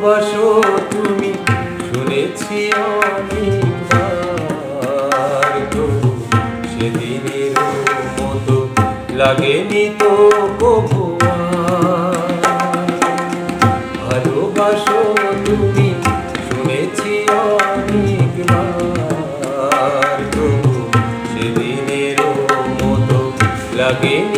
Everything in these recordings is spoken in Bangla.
ভালোবাসো তুমি, শুনেছি অনেকবার তো সেদিনের মতো লাগেনি তো কবু ভালোবাসো তুমি, শুনেছি অনেকবার তো সেদিনের মতো লাগেনি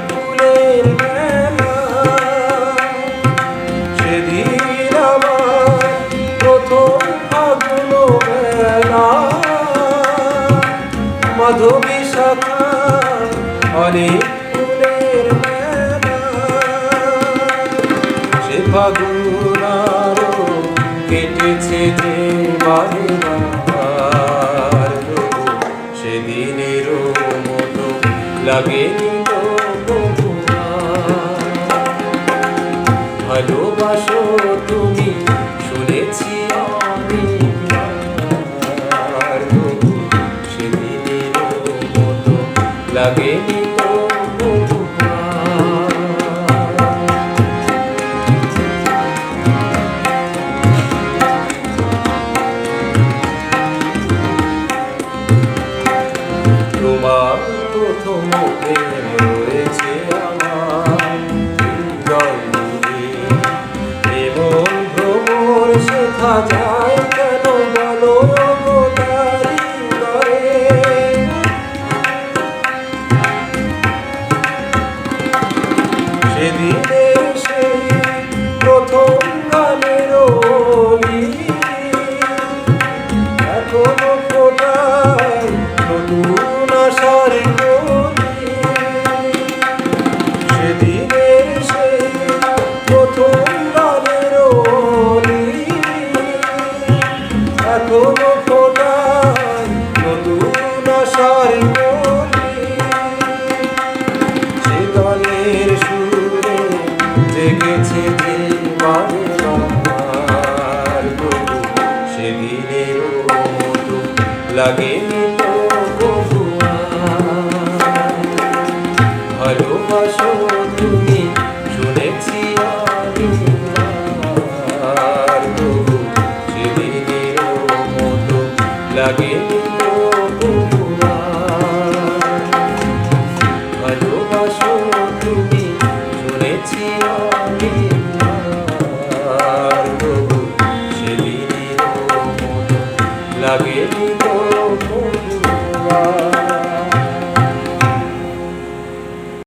অনেক সে ফাগুন কেটেছে যে সেদিনেরও মতো আর। ভালোবাসো তুমি শুনেছি অনেকবার তবু তোমার প্রথম রয়েছে আমার হৃদয় এমন যায় কেন বলো সেদিনে লাগে ভালোবাসো তুমি শুনেছি সেদিনের মতো লাগে ভালোবাসো তুমি শুনেছি আমি লাগে mundo.